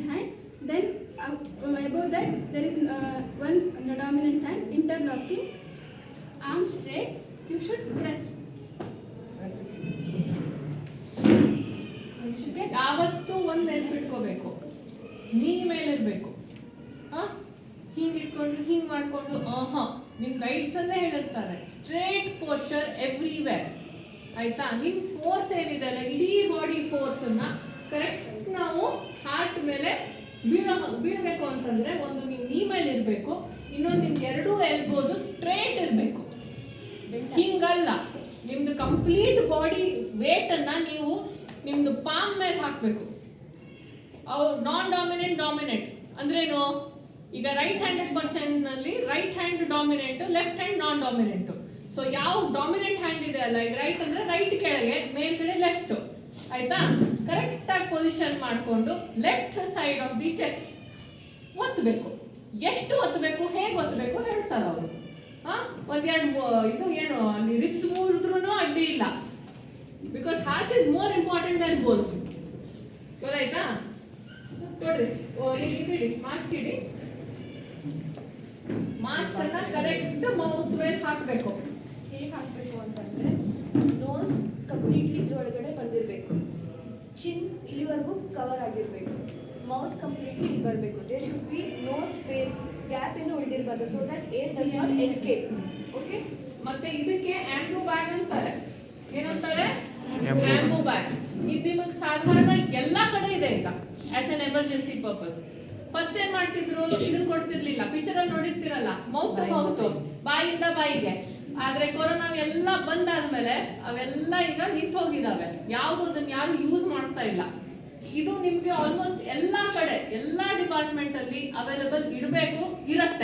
non-dominant hand. Then uh, above that there is uh, one dominant hand interlocking. Arm straight. You should press. ಯಾವತ್ತೂ ಒಂದ್ ನೆನ್ಪಿಟ್ಕೋಬೇಕು ನೀ ಮೇಲಿರ್ಬೇಕು ಹಿಂಗ್ ಇಟ್ಕೊಂಡು ಹಿಂಗ್ ಮಾಡ್ಕೊಂಡು ಆಹಾ ನಿಮ್ ಗೈಡ್ಸ್ ಅಲ್ಲೇ ಹೇಳಿರ್ತಾರೆ ಸ್ಟ್ರೇಟ್ ಪೋಸ್ಚರ್ ಎವ್ರಿವೇರ್ ಆಯ್ತಾ ನಿಮ್ ಫೋರ್ಸ್ ಏನಿದೆ ಇಡೀ ಬಾಡಿ ಫೋರ್ಸ್ ಅನ್ನ ಕರೆಕ್ಟ್ ಮೇಲೆ ಬೀಳ ಬೀಳಬೇಕು ಅಂತಂದ್ರೆ ಒಂದು ನೀವು ನೀ ಮೇಲೆ ಇರಬೇಕು, ಇನ್ನೊಂದು ನಿಮ್ಗೆ ಎರಡು ಎಲ್ಬೋಸ್ ಸ್ಟ್ರೇಟ್ ಇರಬೇಕು. ಹಿಂಗಲ್ಲ. ನಿಮ್ದು ಕಂಪ್ಲೀಟ್ ಬಾಡಿ ವೇಟ್ ಅನ್ನ ನೀವು ನಿಮ್ದು ಪಾಮ್ ಮೇಲೆ ಹಾಕಬೇಕು. ನಾನ್ ಡಾಮಿನೆಂಟ್ ಡಾಮಿನೆಂಟ್ ಅಂದ್ರೇನು? ಈಗ right handed ಪರ್ಸನ್ನಲ್ಲಿ right hand dominant left hand non dominant so ಯಾವ ಡಾಮಿನೆಂಟ್ ಹ್ಯಾಂಡ್ ಇದೆ ಅಲ್ಲ? ಈಗ ರೈಟ್ ಅಂದ್ರೆ ರೈಟ್ ಕೆಳಗೆ, ಮೇಲ್ಗಡೆ ಲೆಫ್ಟ್ ಆಯ್ತಾ? ಕರೆಕ್ಟ್ ಆಗಿ ಪೊಸಿಷನ್ ಮಾಡಿಕೊಂಡು left side of the chest ಒತ್ತಬೇಕು ಎಷ್ಟು ಒತ್ತಬೇಕು ಹೇಗೆ ಒತ್ತಬೇಕು ಹೇಳ್ತಾರೆ ಅವರು. ಹಾ? ಒಂದೆರಡು ಇದು ಏನು ರಿಪ್ಸ್ ಮುರಿದ್ರೂ ಅಡ್ಡಿ ಇಲ್ಲ. Because heart is more important than bones ಗೊತ್ತಾಯ್ತಾ? ನೋಡ್ರಿ ಬಿಡಿ ಮಾಸ್ಕ್ ಇಡಿ ಮಾಸ್ಕ್ ಅನ್ನ ಕರೆಕ್ಟ್ ಮೌತ್ ಮೇಲೆ ಹಾಕ್ಬೇಕು. ಹೇಗೆ ಹಾಕಬೇಕು ಅಂತಂದ್ರೆ ನೋಸ್ ಚಿನ್ ಇಲ್ಲಿವರೆಗೂ ಕವರ್ ಆಗಿರಬೇಕು. ಮೌತ್ ಕಂಪ್ಲೀಟ್ಲಿ ಇಲ್ಲಿ ಬರಬೇಕು. They should be no space gap ಏನು ಉಳಿದಿರಬಾರ್ದು. So that air does not escape okay ಮತ್ತೆ ಇದಕ್ಕೆ ಆಂಡ್ರೂ ಬ್ಯಾಗ್ ಅಂತಾರೆ. ಏನಂತಾರೆ? ಆಂಡ್ರೂ ಬ್ಯಾಗ್ ಇದು ನಿಮಗೆ ಸಾಧಾರಣ ಎಲ್ಲಾ ಕಡೆ ಇದೆ ಈಗ as an emergency purpose first ಏನ್ ಮಾಡ್ತಿದ್ರು? ಇದನ್ನ ಕೊಡ್ತಿರ್ಲಿಲ್ಲ. ಪಿಕ್ಚರ್ ಅಲ್ಲಿ ನೋಡಿರ್ತಿರಲ್ಲ? ಮೌತ್ ಮೌತ್ ಬಾಯಿಂದ ಬಾಯಿಗೆ. ಆದ್ರೆ ಕೊರೋನಾ ಎಲ್ಲ ಬಂದಾದ್ಮೇಲೆ ಅವೆಲ್ಲ ಈಗ ನಿಂತ ಹೋಗಿದಾವೆ ಯಾವ್ದು ಅದನ್ನ ಯಾರು ಯೂಸ್ ಮಾಡ್ತಾ ಇಲ್ಲ. ಇದು ನಿಮಗೆ ಆಲ್ಮೋಸ್ಟ್ ಎಲ್ಲಾ ಕಡೆ ಎಲ್ಲಾ ಡಿಪಾರ್ಟ್ಮೆಂಟ್ ಅಲ್ಲಿ ಅವೈಲೇಬಲ್ ಇಡಬೇಕು ಇರತ್ತೆ.